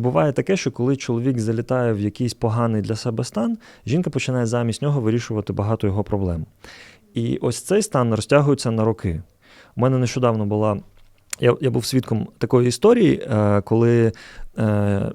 Буває таке, що коли чоловік залітає в якийсь поганий для себе стан, жінка починає замість нього вирішувати багато його проблем. І ось цей стан розтягується на роки. У мене нещодавно була. Я, я був свідком такої історії, е, коли е,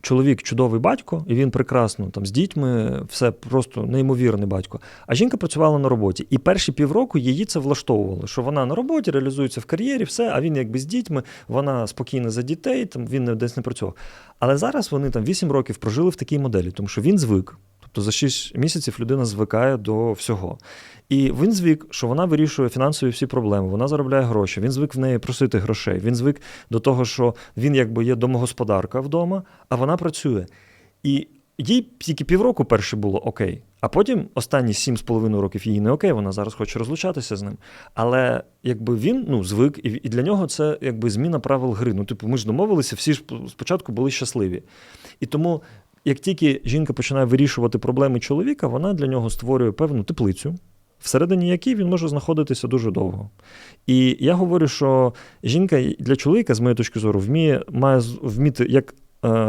чоловік чудовий батько, і він прекрасно там з дітьми, все просто неймовірний батько. А жінка працювала на роботі. І перші півроку її це влаштовувало, що вона на роботі реалізується в кар'єрі, все, а він якби з дітьми, вона спокійна за дітей, там він десь не працював. Але зараз вони там 8 років прожили в такій моделі, тому що він звик. Тобто за 6 місяців людина звикає до всього. І він звик, що вона вирішує фінансові всі проблеми, вона заробляє гроші. Він звик в неї просити грошей. Він звик до того, що він якби є домогосподарка вдома, а вона працює. І їй тільки півроку перше було окей. А потім останні сім з половиною років їй не окей, вона зараз хоче розлучатися з ним. Але якби він ну, звик, і, для нього це якби зміна правил гри. Ну, типу, ми ж домовилися, всі ж спочатку були щасливі. І тому, як тільки жінка починає вирішувати проблеми чоловіка, вона для нього створює певну теплицю, всередині якій він може знаходитися дуже довго. І я говорю, що жінка для чоловіка, з моєї точки зору, вміє, має вміти як е,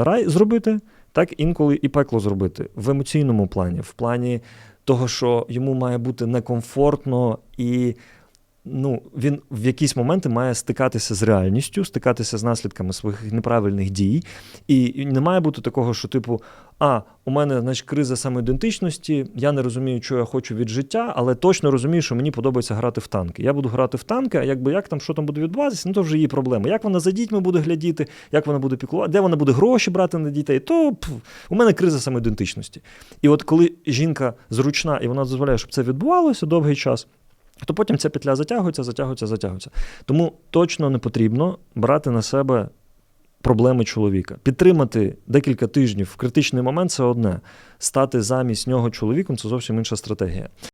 рай зробити, так інколи і пекло зробити в емоційному плані, в плані того, що йому має бути некомфортно і. Ну, він в якісь моменти має стикатися з реальністю, стикатися з наслідками своїх неправильних дій. І не має бути такого, що, типу, а, у мене значить, криза самоідентичності, я не розумію, що я хочу від життя, але точно розумію, що мені подобається грати в танки. Я буду грати в танки, а якби як там, що там буде відбуватися, ну то вже її проблема. Як вона за дітьми буде глядіти, як вона буде піклувати, де вона буде гроші брати на дітей, то пф, у мене криза самоідентичності. І от коли жінка зручна і вона дозволяє, щоб це відбувалося довгий час. То потім ця петля затягується, затягується, затягується. Тому точно не потрібно брати на себе проблеми чоловіка. Підтримати декілька тижнів в критичний момент це одне. Стати замість нього чоловіком це зовсім інша стратегія.